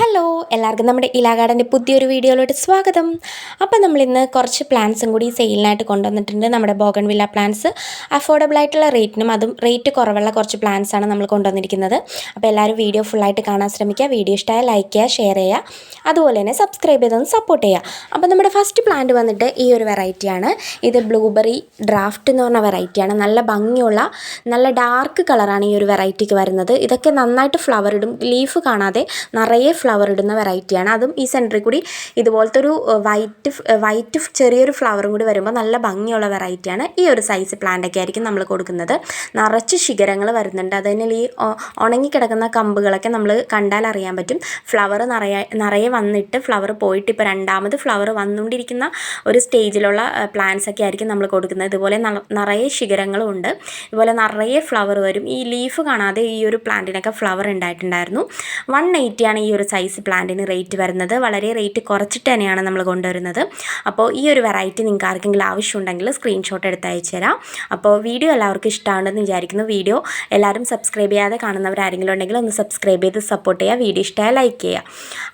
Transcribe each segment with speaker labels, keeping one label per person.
Speaker 1: Hello എല്ലാവർക്കും നമ്മുടെ ഇലാ ഗാർഡന്റെ പുതിയൊരു വീഡിയോയിലോട്ട് സ്വാഗതം. അപ്പോൾ നമ്മളിന്ന് കുറച്ച് പ്ലാന്റ്സും കൂടി സെയിലിനായിട്ട് കൊണ്ടുവന്നിട്ടുണ്ട്. നമ്മുടെ ബോഗൺ വില്ല പ്ലാന്റ്സ് അഫോർഡബിൾ ആയിട്ടുള്ള റേറ്റിനും അതും റേറ്റ് കുറവുള്ള കുറച്ച് പ്ലാന്റ്സ് ആണ് നമ്മൾ കൊണ്ടുവന്നിരിക്കുന്നത്. അപ്പോൾ എല്ലാവരും വീഡിയോ ഫുള്ളായിട്ട് കാണാൻ ശ്രമിക്കുക. വീഡിയോ ഇഷ്ടമായ ലൈക്ക് ചെയ്യുക ഷെയർ ചെയ്യുക. അതുപോലെ തന്നെ സബ്സ്ക്രൈബ് ചെയ്തൊന്ന് സപ്പോർട്ട് ചെയ്യുക. അപ്പോൾ നമ്മുടെ ഫസ്റ്റ് പ്ലാന്റ് വന്നിട്ട് ഈ ഒരു വെറൈറ്റിയാണ് ഇത് ബ്ലൂബെറി ഡ്രാഫ്റ്റ് എന്ന് പറഞ്ഞ വെറൈറ്റിയാണ് നല്ല ഭംഗിയുള്ള നല്ല ഡാർക്ക് കളറാണ് ഈ ഒരു വെറൈറ്റിക്ക് വരുന്നത്. ഇതൊക്കെ നന്നായിട്ട് ഫ്ലവർ ഇടും. ലീഫ് കാണാതെ നിറയെ ഫ്ലവർ ഇടുന്ന വെറൈറ്റിയാണ് അതും ഈ സെന്ററിൽ കൂടി ഇതുപോലത്തെ ഒരു വൈറ്റ് വൈറ്റ് ചെറിയൊരു ഫ്ലവറും കൂടി വരുമ്പോൾ നല്ല ഭംഗിയുള്ള വെറൈറ്റിയാണ് ഈ ഒരു സൈസ് പ്ലാന്റൊക്കെ ആയിരിക്കും നമ്മൾ കൊടുക്കുന്നത്. നിറച്ച് ശിഖരങ്ങൾ വരുന്നുണ്ട്. അതിനാൽ ഈ ഉണങ്ങിക്കിടക്കുന്ന കമ്പുകളൊക്കെ നമ്മൾ കണ്ടാൽ അറിയാൻ പറ്റും. ഫ്ലവർ നിറയെ നിറയെ വന്നിട്ട് ഫ്ലവർ പോയിട്ട് ഇപ്പോൾ രണ്ടാമത് ഫ്ലവർ വന്നുകൊണ്ടിരിക്കുന്ന ഒരു സ്റ്റേജിലുള്ള പ്ലാന്റ്സ് ഒക്കെ ആയിരിക്കും നമ്മൾ കൊടുക്കുന്നത്. ഇതുപോലെ നറ- നിറയെ ശിഖരങ്ങളും ഉണ്ട്. ഇതുപോലെ നിറയെ ഫ്ലവർ വരും. ഈ ലീഫ് കാണാതെ ഈ ഒരു പ്ലാന്റിനൊക്കെ ഫ്ലവർ ഉണ്ടായിട്ടുണ്ടായിരുന്നു. വൺ ആണ് ഈ ഒരു സൈസ് പ്ലാന്റിന് റേറ്റ് വരുന്നത് വളരെ റേറ്റ് കുറച്ചിട്ട് തന്നെയാണ് നമ്മൾ കൊണ്ടുവരുന്നത്. അപ്പോൾ ഈ ഒരു വെറൈറ്റി നിങ്ങൾക്ക് ആർക്കെങ്കിലും ആവശ്യമുണ്ടെങ്കിൽ സ്ക്രീൻഷോട്ട് എടുത്ത് അയച്ചു തരാം. അപ്പോൾ വീഡിയോ എല്ലാവർക്കും ഇഷ്ടമാണെന്ന് വിചാരിക്കുന്നു. വീഡിയോ എല്ലാവരും സബ്സ്ക്രൈബ് ചെയ്യാതെ കാണുന്നവരാരെങ്കിലും ഉണ്ടെങ്കിൽ ഒന്ന് സബ്സ്ക്രൈബ് ചെയ്ത് സപ്പോർട്ട് ചെയ്യുക. വീഡിയോ ഇഷ്ടമായ ലൈക്ക് ചെയ്യുക.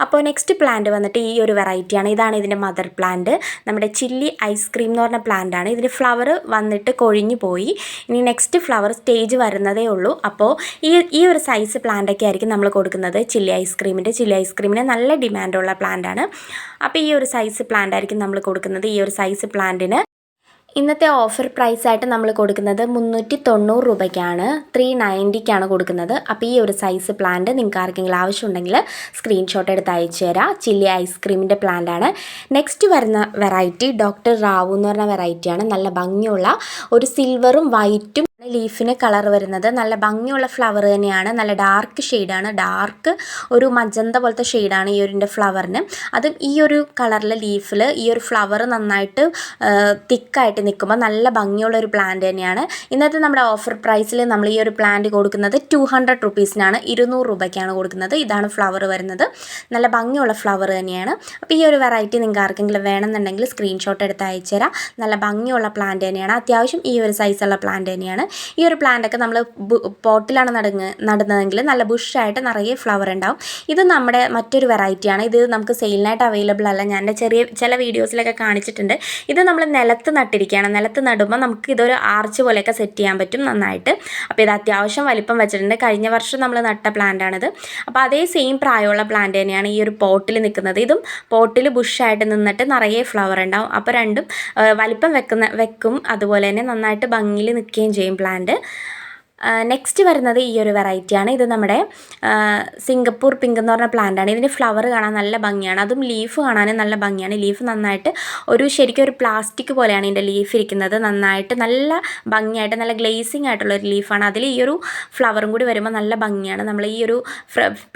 Speaker 1: അപ്പോൾ നെക്സ്റ്റ് പ്ലാന്റ് വന്നിട്ട് ഈ ഒരു വെറൈറ്റിയാണ് ഇതാണ് ഇതിന്റെ മദർ പ്ലാന്റ് നമ്മുടെ ചില്ലി ഐസ്ക്രീം എന്ന് പറഞ്ഞ പ്ലാന്റാണ് ഇതിന്റെ ഫ്ലവർ വന്നിട്ട് കൊഴിഞ്ഞു പോയി. ഇനി നെക്സ്റ്റ് ഫ്ലവർ സ്റ്റേജ് വരുന്നതേ ഉള്ളൂ. അപ്പോൾ ഈ ഈ ഒരു സൈസ് പ്ലാന്റൊക്കെ ആയിരിക്കും നമ്മൾ കൊടുക്കുന്നത്. ചില്ലി ഐസ്ക്രീമിന്റെ ചില്ലി ഐസ്ക്രീമിന് നല്ല ഡിമാൻഡുള്ള ആണ് അപ്പോൾ ഈ ഒരു സൈസ് പ്ലാന്റ് ആയിരിക്കും നമ്മൾ കൊടുക്കുന്നത്. ഈ ഒരു സൈസ് പ്ലാന്റിന് ഇന്നത്തെ ഓഫർ പ്രൈസായിട്ട് നമ്മൾ കൊടുക്കുന്നത് മുന്നൂറ്റി തൊണ്ണൂറ് രൂപയ്ക്കാണ് ത്രീ നയന്റിക്കാണ് കൊടുക്കുന്നത്. അപ്പോൾ ഈ ഒരു സൈസ് പ്ലാന്റ് നിങ്ങൾക്ക് ആർക്കെങ്കിലും ആവശ്യമുണ്ടെങ്കിൽ സ്ക്രീൻഷോട്ട് എടുത്ത് അയച്ചു തരാം. ചില്ലി ഐസ്ക്രീമിന്റെ പ്ലാന്റ് ആണ്. നെക്സ്റ്റ് വരുന്ന വെറൈറ്റി ഡോക്ടർ റാവു എന്ന് പറഞ്ഞ വെറൈറ്റിയാണ് നല്ല ഭംഗിയുള്ള ഒരു സിൽവറും വൈറ്റും ലീഫിന് കളർ വരുന്നത്. നല്ല ഭംഗിയുള്ള ഫ്ലവർ തന്നെയാണ്. നല്ല ഡാർക്ക് ഷെയ്ഡാണ് ഡാർക്ക് ഒരു മജന്ത പോലത്തെ ഷെയ്ഡാണ് ഈ ഒരു ഫ്ലവറിന് അതും ഈ ഒരു കളറിൽ ലീഫിൽ ഈ ഒരു ഫ്ലവർ നന്നായിട്ട് തിക്കായിട്ട് നിൽക്കുമ്പോൾ നല്ല ഭംഗിയുള്ള ഒരു പ്ലാന്റ് തന്നെയാണ്. ഇന്നത്തെ നമ്മുടെ ഓഫർ പ്രൈസിൽ നമ്മൾ ഈ ഒരു പ്ലാന്റ് കൊടുക്കുന്നത് ടു ഹൺഡ്രഡ് റുപ്പീസിനാണ് ഇരുന്നൂറ് രൂപയ്ക്കാണ് കൊടുക്കുന്നത്. ഇതാണ് ഫ്ലവർ വരുന്നത്. നല്ല ഭംഗിയുള്ള ഫ്ലവർ തന്നെയാണ്. അപ്പോൾ ഈ ഒരു വെറൈറ്റി നിങ്ങൾക്ക് ആർക്കെങ്കിലും വേണമെന്നുണ്ടെങ്കിൽ സ്ക്രീൻഷോട്ട് എടുത്ത് അയച്ചു തരാം നല്ല ഭംഗിയുള്ള പ്ലാന്റ് തന്നെയാണ്. അത്യാവശ്യം ഈ ഒരു സൈസുള്ള പ്ലാന്റ് തന്നെയാണ്. ഈ ഒരു പ്ലാന്റൊക്കെ നമ്മൾ പോട്ടിലാണ് നടുങ്ങ് നടുന്നതെങ്കിൽ നല്ല ബുഷായിട്ട് നിറയെ ഫ്ലവർ ഉണ്ടാവും. ഇത് നമ്മുടെ മറ്റൊരു വെറൈറ്റിയാണ് ഇത് നമുക്ക് സെയിലിനായിട്ട് അവൈലബിൾ അല്ല. ഞാൻ ചെറിയ ചില വീഡിയോസിലൊക്കെ കാണിച്ചിട്ടുണ്ട്. ഇത് നമ്മൾ നിലത്ത് നട്ടിരിക്കുകയാണ്. നിലത്ത് നടുമ്പോൾ നമുക്ക് ഇതൊരു ആർച്ച് പോലെയൊക്കെ സെറ്റ് ചെയ്യാൻ പറ്റും നന്നായിട്ട്. അപ്പോൾ ഇത് അത്യാവശ്യം വലിപ്പം വെച്ചിട്ടുണ്ട്. കഴിഞ്ഞ വർഷം നമ്മൾ നട്ട പ്ലാന്റാണിത് അപ്പോൾ അതേ സെയിം പ്രായമുള്ള പ്ലാന്റ് തന്നെയാണ് ഈ ഒരു പോട്ടിൽ നിൽക്കുന്നത്. ഇതും പോട്ടിൽ ബുഷായിട്ട് നിന്നിട്ട് നിറയെ ഫ്ലവർ ഉണ്ടാവും. അപ്പോൾ രണ്ടും വലിപ്പം വെക്കുന്ന വെക്കും. അതുപോലെ തന്നെ നന്നായിട്ട് ഭംഗിയിൽ നിൽക്കുകയും ചെയ്യും പ്ലാന്റ്. നെക്സ്റ്റ് വരുന്നത് ഈ ഒരു വെറൈറ്റിയാണ് ഇത് നമ്മുടെ സിംഗപ്പൂർ പിങ്ക് എന്ന് പറഞ്ഞ പ്ലാന്റ് ആണ്. ഇതിന്റെ ഫ്ലവർ കാണാൻ നല്ല ഭംഗിയാണ്. അതും ലീഫ് കാണാനും നല്ല ഭംഗിയാണ്. ലീഫ് നന്നായിട്ട് ഒരു ശരിക്കും ഒരു പ്ലാസ്റ്റിക് പോലെയാണ് ഇതിന്റെ ലീഫ് ഇരിക്കുന്നത്. നന്നായിട്ട് നല്ല ഭംഗിയായിട്ട് നല്ല ഗ്ലേസിംഗ് ആയിട്ടുള്ള ഒരു ലീഫാണ് അതിൽ ഈ ഒരു ഫ്ലവറും കൂടി വരുമ്പോൾ നല്ല ഭംഗിയാണ്. നമ്മൾ ഈ ഒരു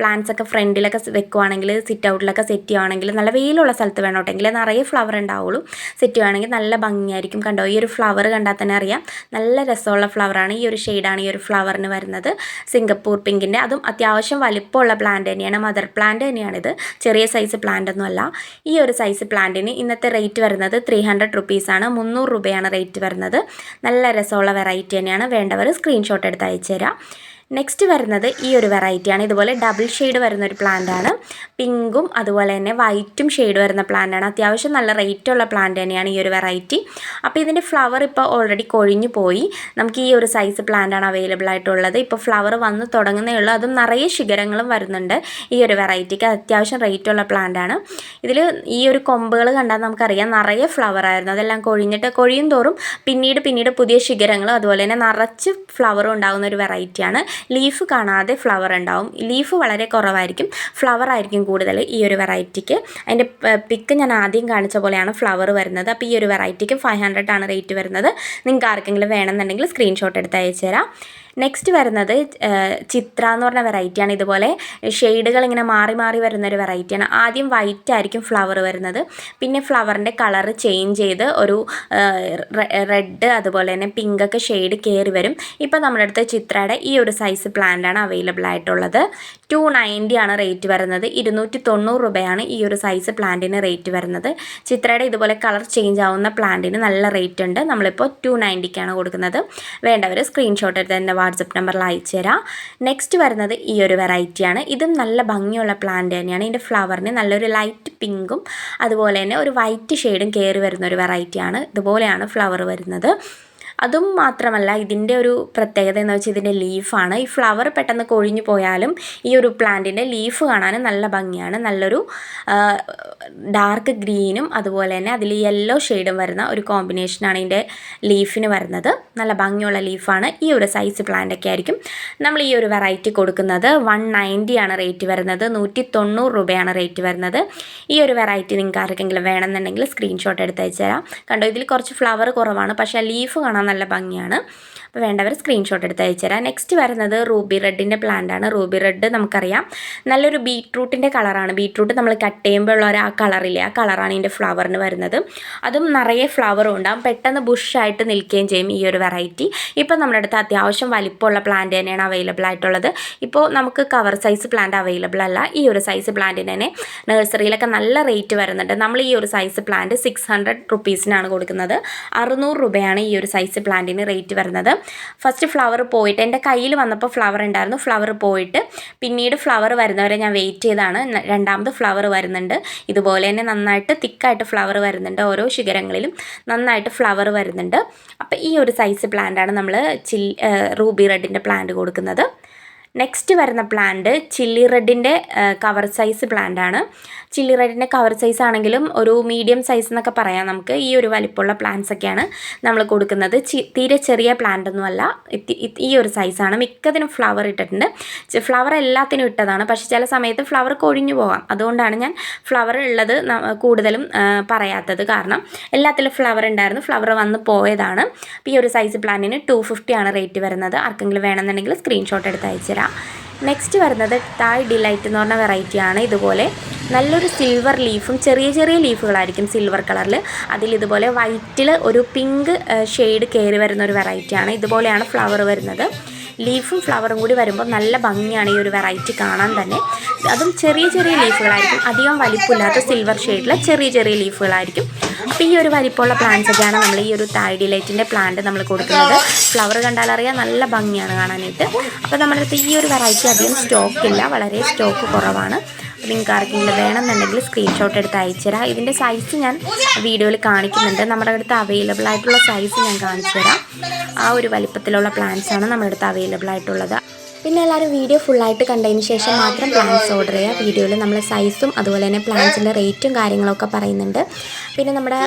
Speaker 1: പ്ലാന്റ്സ് ഒക്കെ ഫ്രണ്ടിലൊക്കെ വെക്കുവാണെങ്കിൽ സിറ്റ് ഔട്ടിലൊക്കെ സെറ്റ് ചെയ്യുവാണെങ്കിൽ നല്ല വെയിലുള്ള സ്ഥലത്ത് വേണോട്ടെങ്കിൽ നിറയെ ഫ്ലവർ ഉണ്ടാവുള്ളൂ. സെറ്റ് ചെയ്യുവാണെങ്കിൽ നല്ല ഭംഗിയായിരിക്കും. കണ്ടോ? ഈ ഒരു ഫ്ലവർ കണ്ടാൽ തന്നെ അറിയാം. നല്ല രസമുള്ള ഫ്ലവറാണ് ഈ ഒരു ഷെയ്ഡാണ് ഈ ഒരു ഫ്ലവറിന് വരുന്നത് സിംഗപ്പൂർ പിങ്കിന്റെ അതും അത്യാവശ്യം വലിപ്പമുള്ള പ്ലാന്റ് തന്നെയാണ്. മദർ പ്ലാന്റ് തന്നെയാണിത്. ചെറിയ സൈസ് പ്ലാന്റ് ഒന്നുമല്ല. ഈ ഒരു സൈസ് പ്ലാന്റിന് ഇന്നത്തെ റേറ്റ് വരുന്നത് ത്രീ ഹൺഡ്രഡ് റുപ്പീസാണ് മുന്നൂറ് രൂപയാണ് റേറ്റ് വരുന്നത്. നല്ല രസമുള്ള വെറൈറ്റി തന്നെയാണ്. വേണ്ടവർ സ്ക്രീൻഷോട്ട് എടുത്ത് അയച്ചു തരാം നെക്സ്റ്റ് വരുന്നത് ഈ ഒരു വെറൈറ്റിയാണ് ഇതുപോലെ ഡബിൾ ഷെയ്ഡ് വരുന്ന ഒരു പ്ലാന്റ് ആണ്. പിങ്കും അതുപോലെ തന്നെ വൈറ്റും ഷെയ്ഡ് വരുന്ന പ്ലാന്റ് ആണ്. അത്യാവശ്യം നല്ല റേറ്റ് ഉള്ള പ്ലാന്റ് തന്നെയാണ് ഈ ഒരു വെറൈറ്റി അപ്പോൾ ഇതിന്റെ ഫ്ലവർ ഇപ്പോൾ ഓൾറെഡി കൊഴിഞ്ഞു പോയി. നമുക്ക് ഈ ഒരു സൈസ് പ്ലാന്റ് ആണ് അവൈലബിൾ ആയിട്ടുള്ളത്. ഇപ്പോൾ ഫ്ലവർ വന്ന് തുടങ്ങുന്നേ ഉള്ളൂ. അതും നിറയെ ശിഖരങ്ങളും വരുന്നുണ്ട് ഈ ഒരു വെറൈറ്റിക്ക് അത്യാവശ്യം റേറ്റ് ഉള്ള പ്ലാന്റ് ആണ്. ഇതിൽ ഈ ഒരു കൊമ്പുകൾ കണ്ടാൽ നമുക്കറിയാം നിറയെ ഫ്ലവർ ആയിരുന്നു. അതെല്ലാം കൊഴിഞ്ഞിട്ട് കൊഴിയും തോറും പിന്നീട് പിന്നീട് പുതിയ ശിഖരങ്ങളും അതുപോലെ തന്നെ നിറച്ച് ഫ്ലവറും ഉണ്ടാകുന്ന ഒരു വെറൈറ്റിയാണ് ലീഫ് കാണാതെ ഫ്ലവർ ഉണ്ടാവും. ലീഫ് വളരെ കുറവായിരിക്കും. ഫ്ലവർ ആയിരിക്കും കൂടുതൽ ഈ ഒരു വെറൈറ്റിക്ക് അതിന്റെ പിക്ക് ഞാൻ ആദ്യം കാണിച്ച പോലെയാണ് ഫ്ലവർ വരുന്നത്. അപ്പോൾ ഈ ഒരു വെറൈറ്റിക്ക് ഫൈവ് ഹൺഡ്രഡ് ആണ് റേറ്റ് വരുന്നത്. നിങ്ങൾക്ക് ആർക്കെങ്കിലും വേണമെന്നുണ്ടെങ്കിൽ സ്ക്രീൻഷോട്ട് എടുത്ത് അയച്ചു തരാം നെക്സ്റ്റ് വരുന്നത് ചിത്ര എന്ന് പറഞ്ഞ വെറൈറ്റിയാണ് ഇതുപോലെ ഷെയ്ഡുകൾ ഇങ്ങനെ മാറി മാറി വരുന്ന ഒരു വെറൈറ്റിയാണ് ആദ്യം വൈറ്റ് ആയിരിക്കും ഫ്ലവർ വരുന്നത്. പിന്നെ ഫ്ലവറിന്റെ കളർ ചേഞ്ച് ചെയ്ത് ഒരു റെഡ് അതുപോലെ തന്നെ പിങ്ക് ഒക്കെ ഷെയ്ഡ് കയറി വരും. ഇപ്പോൾ നമ്മുടെ അടുത്ത് ചിത്രയുടെ ഈ ഒരു സൈസ് പ്ലാന്റാണ് അവൈലബിൾ ആയിട്ടുള്ളത്. ടു നയന്റിയാണ് റേറ്റ് വരുന്നത്. ഇരുന്നൂറ്റി തൊണ്ണൂറ് രൂപയാണ് ഈ ഒരു സൈസ് പ്ലാന്റിന് റേറ്റ് വരുന്നത്. ചിത്രയുടെ ഇതുപോലെ കളർ ചേഞ്ച് ആവുന്ന പ്ലാന്റിന് നല്ല റേറ്റ് ഉണ്ട്. നമ്മളിപ്പോൾ ടു നയന്റിക്കാണ് കൊടുക്കുന്നത്. വേണ്ടവർ സ്ക്രീൻഷോട്ട് എടുത്ത് തന്നെ വാട്സപ്പ് നമ്പറിൽ അയച്ചു തരാം. നെക്സ്റ്റ് വരുന്നത് ഈ ഒരു വെറൈറ്റിയാണ് ഇതും നല്ല ഭംഗിയുള്ള പ്ലാന്റ് തന്നെയാണ്. ഇതിന്റെ ഫ്ലവറിന് നല്ലൊരു ലൈറ്റ് പിങ്കും അതുപോലെ തന്നെ ഒരു വൈറ്റ് ഷെയ്ഡും കയറി വരുന്ന ഒരു വെറൈറ്റിയാണ് ഇതുപോലെയാണ് ഫ്ലവർ വരുന്നത്. അതും മാത്രമല്ല ഇതിന്റെ ഒരു പ്രത്യേകത എന്ന് വെച്ചാൽ ഇതിന്റെ ലീഫാണ്. ഈ ഫ്ലവർ പെട്ടെന്ന് കൊഴിഞ്ഞു പോയാലും ഈ ഒരു പ്ലാന്റിന്റെ ലീഫ് കാണാൻ നല്ല ഭംഗിയാണ്. നല്ലൊരു ഡാർക്ക് ഗ്രീനും അതുപോലെ തന്നെ അതിൽ യെല്ലോ ഷെയ്ഡും വരുന്ന ഒരു കോമ്പിനേഷനാണ് ഇതിന്റെ ലീഫിന് വരുന്നത്. നല്ല ഭംഗിയുള്ള ലീഫാണ്. ഈ ഒരു സൈസ് പ്ലാന്റൊക്കെ ആയിരിക്കും നമ്മൾ ഈ ഒരു വെറൈറ്റി കൊടുക്കുന്നത്. വൺ നയന്റിയാണ് റേറ്റ് വരുന്നത്. നൂറ്റി തൊണ്ണൂറ് രൂപയാണ് റേറ്റ് വരുന്നത്. ഈ ഒരു വെറൈറ്റി നിങ്ങൾക്ക് ആർക്കെങ്കിലും വേണമെന്നുണ്ടെങ്കിൽ സ്ക്രീൻഷോട്ട് എടുത്ത് അയച്ചു തരാം. കണ്ടോ ഇതിൽ കുറച്ച് ഫ്ലവർ കുറവാണ്. പക്ഷേ ലീഫ് കാണാൻ നല്ല ഭംഗിയാണ്. അപ്പോൾ വേണ്ടവർ സ്ക്രീൻഷോട്ട് എടുത്ത് അയച്ചു തരാം. നെക്സ്റ്റ് വരുന്നത് റൂബി റെഡിന്റെ പ്ലാന്റ് ആണ്. റൂബി റെഡ് നമുക്കറിയാം. നല്ലൊരു ബീട്രൂട്ടിന്റെ കളറാണ് ബീട്രൂട്ട് നമ്മൾ കട്ട് ചെയ്യുമ്പോൾ ഉള്ള ആ കളറില്ലേ ആ കളറാണ് ഇതിന്റെ ഫ്ലവറിന് വരുന്നത്. അതും നിറയെ ഫ്ലവറും ഉണ്ടാകും പെട്ടെന്ന് ബുഷായിട്ട് നിൽക്കുകയും ചെയ്യും ഈ ഒരു വെറൈറ്റി ഇപ്പോൾ നമ്മുടെ അടുത്ത് അത്യാവശ്യം വലിപ്പമുള്ള പ്ലാന്റ് തന്നെയാണ് അവൈലബിൾ ആയിട്ടുള്ളത്. ഇപ്പോൾ നമുക്ക് കവർ സൈസ് പ്ലാന്റ് അവൈലബിൾ അല്ല. ഈ ഒരു സൈസ് പ്ലാന്റിന് തന്നെ നഴ്സറിയിലൊക്കെ നല്ല റേറ്റ് വരുന്നുണ്ട്. നമ്മൾ ഈ ഒരു സൈസ് പ്ലാന്റ് സിക്സ് ഹൺഡ്രഡ് റുപ്പീസിനാണ് കൊടുക്കുന്നത്. അറുന്നൂറ് രൂപയാണ് ഈ ഒരു സൈസ് പ്ലാന്റിന് റേറ്റ് വരുന്നത്. ഫസ്റ്റ് ഫ്ലവർ പോയിട്ട് എന്റെ കയ്യിൽ വന്നപ്പോൾ ഫ്ലവർ ഉണ്ടായിരുന്നു. ഫ്ലവർ പോയിട്ട് പിന്നീട് ഫ്ലവർ വരുന്നവരെ ഞാൻ വെയിറ്റ് ചെയ്താണ് രണ്ടാമത് ഫ്ലവർ വരുന്നുണ്ട്. ഇതുപോലെ തന്നെ നന്നായിട്ട് തിക്കായിട്ട് ഫ്ലവർ വരുന്നുണ്ട് ഓരോ ശിഖരങ്ങളിലും. നന്നായിട്ട് ഫ്ലവർ വരുന്നുണ്ട്. അപ്പോൾ ഈ ഒരു സൈസ് പ്ലാന്റാണ് നമ്മൾ ചിൽ റൂബി റെഡിന്റെ പ്ലാന്റ് കൊടുക്കുന്നത്. നെക്സ്റ്റ് വരുന്ന പ്ലാന്റ് ചില്ലി റെഡിന്റെ കവർ സൈസ് പ്ലാന്റ് ആണ്. ചില്ലി റെഡിന്റെ കവർ സൈസ് ആണെങ്കിലും ഒരു മീഡിയം സൈസ് എന്നൊക്കെ പറയാം നമുക്ക്. ഈ ഒരു വലിപ്പമുള്ള പ്ലാന്റ്സ് ഒക്കെയാണ് നമ്മൾ കൊടുക്കുന്നത്. തീരെ ചെറിയ പ്ലാന്റ് ഒന്നുമല്ല ഈ ഒരു സൈസാണ് മിക്കതിനും ഫ്ലവർ ഇട്ടിട്ടുണ്ട്. ഫ്ലവർ എല്ലാത്തിനും ഇട്ടതാണ്. പക്ഷേ ചില സമയത്ത് ഫ്ലവർ കൊഴിഞ്ഞു പോകാം. അതുകൊണ്ടാണ് ഞാൻ ഫ്ലവർ ഉള്ളത് കൂടുതലും പറയാത്തത് കാരണം എല്ലാത്തിലും ഫ്ലവർ ഉണ്ടായിരുന്നു. ഫ്ലവർ വന്ന് പോയതാണ്. ഈ ഒരു സൈസ് പ്ലാന്റിന് ടു ആണ് റേറ്റ് വരുന്നത്. ആർക്കെങ്കിലും വേണമെന്നുണ്ടെങ്കിൽ സ്ക്രീൻഷോട്ട് എടുത്ത് അയച്ചു തരാം. നെക്സ്റ്റ് വരുന്നത് തായ് ഡിലൈറ്റ് എന്ന് പറഞ്ഞ വെറൈറ്റിയാണ് ഇതുപോലെ നല്ലൊരു സിൽവർ ലീഫും ചെറിയ ചെറിയ ലീഫുകളായിരിക്കും സിൽവർ കളറിൽ അതിൽ ഇതുപോലെ വൈറ്റിൽ ഒരു പിങ്ക് ഷെയ്ഡ് കയറി വരുന്ന ഒരു വെറൈറ്റിയാണ് ഇതുപോലെയാണ് ഫ്ലവർ വരുന്നത്. ലീഫും ഫ്ലവറും കൂടി വരുമ്പോൾ നല്ല ഭംഗിയാണ് ഈ ഒരു വെറൈറ്റി കാണാൻ തന്നെ. അതും ചെറിയ ചെറിയ ലീഫുകളായിരിക്കും അധികം വലിപ്പമില്ലാത്ത സിൽവർ ഷെയ്ഡിലെ ചെറിയ ചെറിയ ലീഫുകളായിരിക്കും അപ്പോൾ ഈ ഒരു വലിപ്പമുള്ള പ്ലാന്റ്സ് ഒക്കെയാണ് നമ്മൾ ഈ ഒരു തായ് ലൈറ്റിന്റെ പ്ലാന്റ് നമ്മൾ കൊടുക്കുന്നത്. ഫ്ലവർ കണ്ടാലറിയാം നല്ല ഭംഗിയാണ് കാണാനായിട്ട്. അപ്പോൾ നമ്മുടെ അടുത്ത് ഈ ഒരു വെറൈറ്റി അധികം സ്റ്റോക്ക് ഇല്ല വളരെ സ്റ്റോക്ക് കുറവാണ്. നിങ്ങൾക്ക് ആർക്കെങ്കിലും വേണമെന്നുണ്ടെങ്കിൽ സ്ക്രീൻഷോട്ട് എടുത്ത് അയച്ചുതരാം ഇതിന്റെ സൈസ് ഞാൻ വീഡിയോയിൽ കാണിക്കുന്നുണ്ട്. നമ്മുടെ അടുത്ത് അവൈലബിൾ ആയിട്ടുള്ള സൈസ് ഞാൻ കാണിച്ചു തരാം. ആ ഒരു വലിപ്പത്തിലുള്ള ആണ് നമ്മുടെ അടുത്ത് അവൈലബിൾ ആയിട്ടുള്ളത്. പിന്നെ എല്ലാവരും വീഡിയോ ഫുള്ളായിട്ട് കണ്ടതിന് ശേഷം മാത്രം പ്ലാൻസ് ഓർഡർ ചെയ്യുക. വീഡിയോയിൽ നമ്മൾ സൈസും അതുപോലെ തന്നെ പ്ലാൻസിന്റെ റേറ്റും കാര്യങ്ങളൊക്കെ പറയുന്നുണ്ട്. പിന്നെ നമ്മുടെ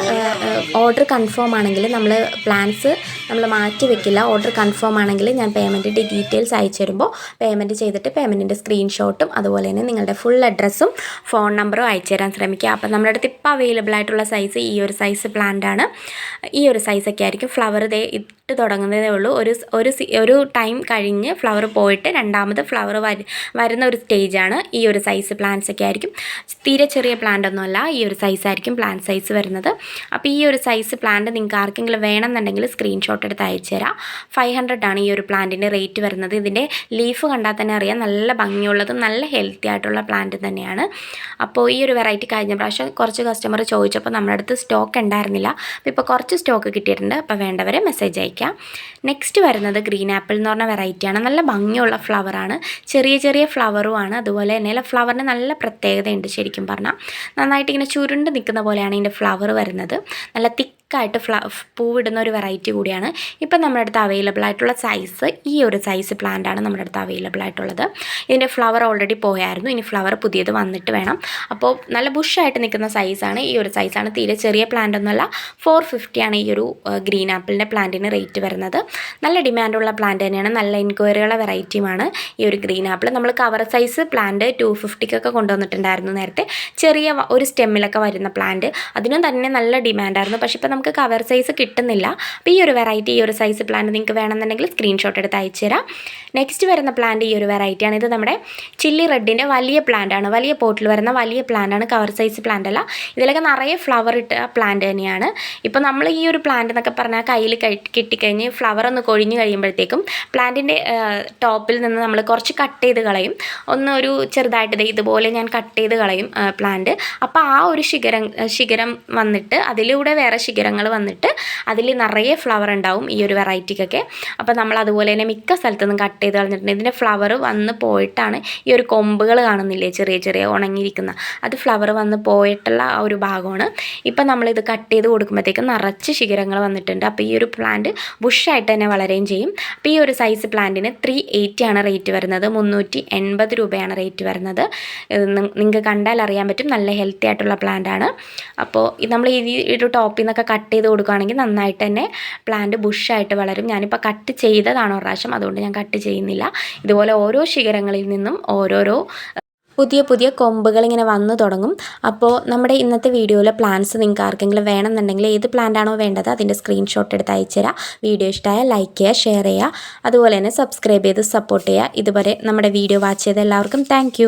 Speaker 1: ഓർഡർ കൺഫേം ആണെങ്കിൽ നമ്മൾ പ്ലാൻസ് നമ്മൾ മാറ്റി വെക്കില്ല. ഓർഡർ കൺഫേം ആണെങ്കിൽ ഞാൻ പേയ്മെന്റിന്റെ ഡീറ്റെയിൽസ് അയച്ചു തരുമ്പോൾ പേയ്മെന്റ് ചെയ്തിട്ട് പേയ്മെന്റിന്റെ സ്ക്രീൻഷോട്ടും അതുപോലെ തന്നെ നിങ്ങളുടെ ഫുൾ അഡ്രസ്സും ഫോൺ നമ്പറും അയച്ചു തരാൻ ശ്രമിക്കുക. അപ്പം നമ്മുടെ അടുത്ത് ഇപ്പോൾ അവൈലബിൾ ആയിട്ടുള്ള സൈസ് ഈ ഒരു സൈസ് പ്ലാന്റ് ആണ്. ഈ ഒരു സൈസൊക്കെ ആയിരിക്കും. ഫ്ലവർ ദേ ഇട്ട് തുടങ്ങുന്നതേ ഉള്ളൂ. ഒരു ഒരു ഒരു ടൈം കഴിഞ്ഞ് ഫ്ലവർ പോയിട്ട് രണ്ടാമത് ഫ്ലവർ വരു വരുന്ന ഒരു സ്റ്റേജാണ്. ഈ ഒരു സൈസ് പ്ലാന്റ്സ് ഒക്കെ ആയിരിക്കും. തീരെ ചെറിയ പ്ലാന്റ് ഒന്നുമല്ല. ഈ ഒരു സൈസ് ആയിരിക്കും പ്ലാന്റ് സൈസ് വരുന്നത്. അപ്പോൾ ഈ ഒരു സൈസ് പ്ലാന്റ് നിങ്ങൾക്ക് ആർക്കെങ്കിലും വേണമെന്നുണ്ടെങ്കിൽ സ്ക്രീൻഷോട്ട് എടുത്ത് അയച്ചു തരാം. ഫൈവ് ഹൺഡ്രഡ് ആണ് ഈ ഒരു പ്ലാന്റിന്റെ റേറ്റ് വരുന്നത്. ഇതിന്റെ ലീഫ് കണ്ടാൽ തന്നെ അറിയാം. നല്ല ഭംഗിയുള്ളതും നല്ല ഹെൽത്തി ആയിട്ടുള്ള പ്ലാന്റ് തന്നെയാണ്. അപ്പോൾ ഈ ഒരു വെറൈറ്റി കഴിഞ്ഞ പ്രാവശ്യം കുറച്ച് കസ്റ്റമർ ചോദിച്ചപ്പോൾ നമ്മുടെ അടുത്ത് സ്റ്റോക്ക് ഉണ്ടായിരുന്നില്ല. അപ്പോൾ ഇപ്പോൾ കുറച്ച് സ്റ്റോക്ക് കിട്ടിയിട്ടുണ്ട്. അപ്പോൾ വേണ്ടവരെ മെസ്സേജ് അയക്കാം. നെക്സ്റ്റ് വരുന്നത് ഗ്രീൻ ആപ്പിൾ എന്ന് പറഞ്ഞ വെറൈറ്റിയാണ് നല്ല ഭംഗിയുള്ള ഫ്ലവറാണ് ചെറിയ ചെറിയ ഫ്ലവറും ആണ്. അതുപോലെ തന്നെ ഫ്ലവറിന് നല്ല പ്രത്യേകതയുണ്ട് ശരിക്കും പറഞ്ഞാൽ നന്നായിട്ട് ഇങ്ങനെ ചുരുണ്ട് നിൽക്കുന്ന പോലെയാണ് ഇതിന്റെ ഫ്ലവർ വരുന്നത്. നല്ല തിക്കായിട്ട് ഫ്ല പൂവിടുന്ന ഒരു വെറൈറ്റി കൂടിയാണ്. ഇപ്പം നമ്മുടെ അടുത്ത് അവൈലബിൾ ആയിട്ടുള്ള സൈസ് ഈ ഒരു സൈസ് പ്ലാന്റ് ആണ് നമ്മുടെ അടുത്ത് അവൈലബിൾ ആയിട്ടുള്ളത്. ഇതിന്റെ ഫ്ലവർ ഓൾറെഡി പോയായിരുന്നു. ഇനി ഫ്ലവർ പുതിയത് വന്നിട്ട് വേണം. അപ്പോൾ നല്ല ബുഷായിട്ട് നിൽക്കുന്ന സൈസാണ് ഈ ഒരു സൈസാണ് തീരെ ചെറിയ പ്ലാന്റ് ഒന്നുമല്ല. ഫോർ ഫിഫ്റ്റിയാണ് ഈ ഒരു ഗ്രീൻ ആപ്പിളിന്റെ പ്ലാന്റിന് റേറ്റ് വരുന്നത്. നല്ല ഡിമാൻഡുള്ള പ്ലാന്റ് തന്നെയാണ്. നല്ല എൻക്വയറിയുള്ള വെറൈറ്റിയുമാണ് ഈ ഒരു ഗ്രീൻ ആപ്പിൾ നമ്മൾ കവർ സൈസ് പ്ലാന്റ് ടു ഫിഫ്റ്റിക്കൊക്കെ കൊണ്ടുവന്നിട്ടുണ്ടായിരുന്നു നേരത്തെ. ചെറിയ ഒരു സ്റ്റെമ്മിലൊക്കെ വരുന്ന പ്ലാന്റ് അതിനും തന്നെ നല്ല ഡിമാൻഡായിരുന്നു പക്ഷേ ഇപ്പോൾ നമുക്ക് കവർ സൈസ് കിട്ടുന്നില്ല. അപ്പോൾ ഈ ഒരു വെറൈറ്റി ഈ ഒരു സൈസ് പ്ലാന്റ് നിങ്ങൾക്ക് വേണമെന്നുണ്ടെങ്കിൽ സ്ക്രീൻഷോട്ട് എടുത്ത് അയച്ചു തരാം. നെക്സ്റ്റ് വരുന്ന പ്ലാന്റ് ഈ ഒരു വെറൈറ്റിയാണ് ഇത് നമ്മുടെ ചില്ലി റെഡിന്റെ വലിയ പ്ലാന്റ് ആണ്. വലിയ പോട്ടിൽ വരുന്ന വലിയ പ്ലാന്റ് ആണ്. കവർ സൈസ് പ്ലാന്റ് അല്ല. ഇതിലൊക്കെ നിറയെ ഫ്ലവർ ഇട്ട പ്ലാന്റ് തന്നെയാണ്. ഇപ്പോൾ നമ്മൾ ഈ ഒരു പ്ലാന്റ് എന്നൊക്കെ പറഞ്ഞാൽ കയ്യിൽ കിട്ടിക്കഴിഞ്ഞ് ഫ്ലവർ ഒന്ന് കൊഴിഞ്ഞ് കഴിയുമ്പോഴത്തേക്കും പ്ലാന്റിന്റെ ടോപ്പിൽ നിന്ന് നമ്മൾ കുറച്ച് കട്ട് ചെയ്ത് കളയും. ഒന്ന് ഒരു ചെറുതായിട്ട് ഇതുപോലെ ഞാൻ കട്ട് ചെയ്ത് കളയും പ്ലാന്റ് അപ്പോൾ ആ ഒരു ശിഖരം ശിഖരം വന്നിട്ട് അതിലൂടെ വേറെ ശിഖരം ശിഖരങ്ങൾ വന്നിട്ട് അതിൽ നിറയെ ഫ്ലവർ ഉണ്ടാവും ഈ ഒരു വെറൈറ്റിക്കൊക്കെ അപ്പോൾ നമ്മൾ അതുപോലെ തന്നെ മിക്ക സ്ഥലത്തു നിന്നും കട്ട് ചെയ്ത് കളഞ്ഞിട്ടുണ്ട്. ഇതിന്റെ ഫ്ലവർ വന്ന് പോയിട്ടാണ് ഈ ഒരു കൊമ്പുകൾ കാണുന്നില്ലേ? ചെറിയ ചെറിയ ഉണങ്ങിയിരിക്കുന്ന. അത് ഫ്ലവർ വന്ന് പോയിട്ടുള്ള ആ ഒരു ഭാഗമാണ്. ഇപ്പം നമ്മളിത് കട്ട് ചെയ്ത് കൊടുക്കുമ്പോഴത്തേക്കും നിറച്ച് ശിഖരങ്ങൾ വന്നിട്ടുണ്ട്. അപ്പോൾ ഈ ഒരു പ്ലാന്റ് ബുഷായിട്ട് തന്നെ വളരുകയും ചെയ്യും. അപ്പോൾ ഈ ഒരു സൈസ് പ്ലാന്റിന് ത്രീ എയ്റ്റി ആണ് റേറ്റ് വരുന്നത്. മുന്നൂറ്റി എൺപത് രൂപയാണ് റേറ്റ് വരുന്നത്. നിങ്ങൾക്ക് കണ്ടാൽ അറിയാൻ പറ്റും. നല്ല ഹെൽത്തി ആയിട്ടുള്ള പ്ലാന്റ് ആണ്. അപ്പോൾ നമ്മൾ ഈ ഒരു ടോപ്പിൽ നിന്നൊക്കെ കട്ട് ചെയ്ത് കൊടുക്കുകയാണെങ്കിൽ നന്നായിട്ട് തന്നെ പ്ലാന്റ് ബുഷായിട്ട് വളരും. ഞാനിപ്പോൾ കട്ട് ചെയ്തതാണ് ഒരു പ്രാവശ്യം അതുകൊണ്ട് ഞാൻ കട്ട് ചെയ്യുന്നില്ല. ഇതുപോലെ ഓരോ ശിഖരങ്ങളിൽ നിന്നും ഓരോരോ പുതിയ പുതിയ കൊമ്പുകൾ ഇങ്ങനെ വന്നു തുടങ്ങും. അപ്പോൾ നമ്മുടെ ഇന്നത്തെ വീഡിയോയിലെ പ്ലാൻസ് നിങ്ങൾക്ക് ആർക്കെങ്കിലും വേണമെന്നുണ്ടെങ്കിൽ ഏത് പ്ലാന്റ് ആണോ വേണ്ടത് അതിന്റെ സ്ക്രീൻഷോട്ട് എടുത്ത് അയച്ചു തരാം. വീഡിയോ ഇഷ്ടമായാൽ ലൈക്ക് ചെയ്യുക ഷെയർ ചെയ്യുക. അതുപോലെ തന്നെ സബ്സ്ക്രൈബ് ചെയ്ത് സപ്പോർട്ട് ചെയ്യുക. ഇതുവരെ നമ്മുടെ വീഡിയോ വാച്ച് ചെയ്ത എല്ലാവർക്കും താങ്ക്